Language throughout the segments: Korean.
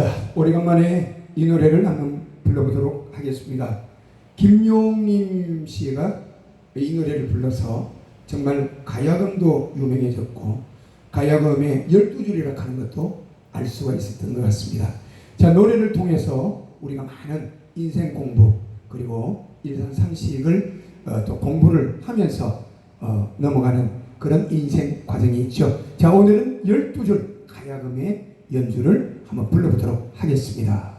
자, 오래간만에 이 노래를 한번 불러보도록 하겠습니다. 김용림 씨가 이 노래를 불러서 정말 가야금도 유명해졌고 가야금의 열두 줄이라 하는 것도 알 수가 있었던 것 같습니다. 자, 노래를 통해서 우리가 많은 인생 공부 그리고 일상 상식을 어, 또 공부를 하면서 어, 넘어가는 그런 인생 과정이 있죠. 자, 오늘은 열두 줄 가야금의 연주를 한번 불러보도록 하겠습니다.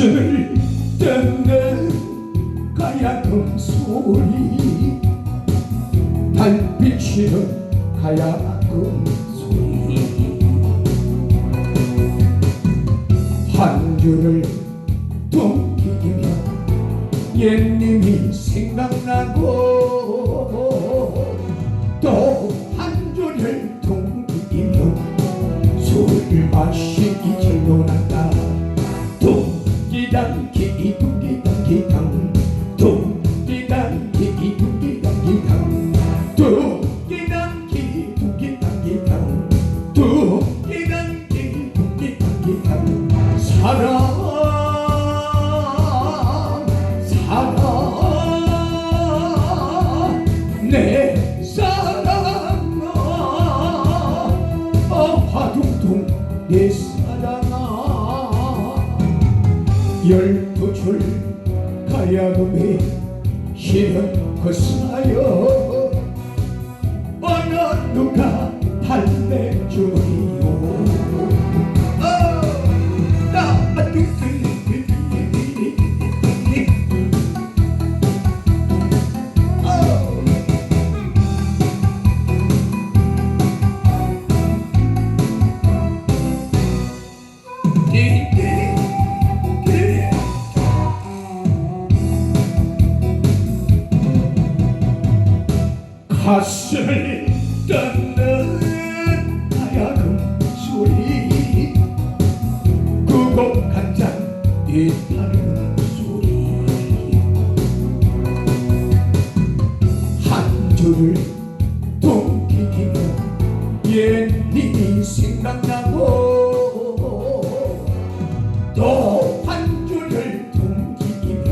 뜯는 가야금 소리. 달빛이는 가야금 소리. 한 줄을 뚱기며 옛님이 생각나고 내 사랑아 어, 화둥둥 내 사랑아. 열두 줄 가야금에 실은 그 사여 어느 누가 달래주리 가슴을 뜯는 가야금 소리. 한 줄을 줄을 뚱기며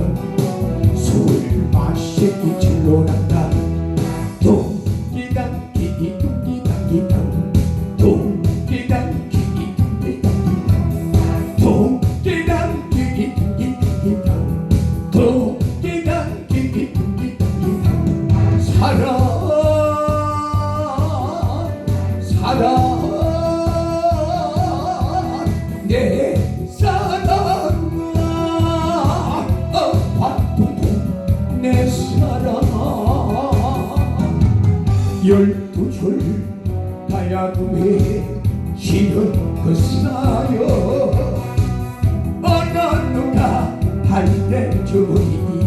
술 마시기 절로 난다. 뚱기당기 뚱기당기당 뚱기당기 뚱기당기당 뚱기당기 뚱기당기당 뚱기당기 뚱기당기당 사랑 사랑 열두 줄 가야금에 실은 그 사여 어느 누가 달래주리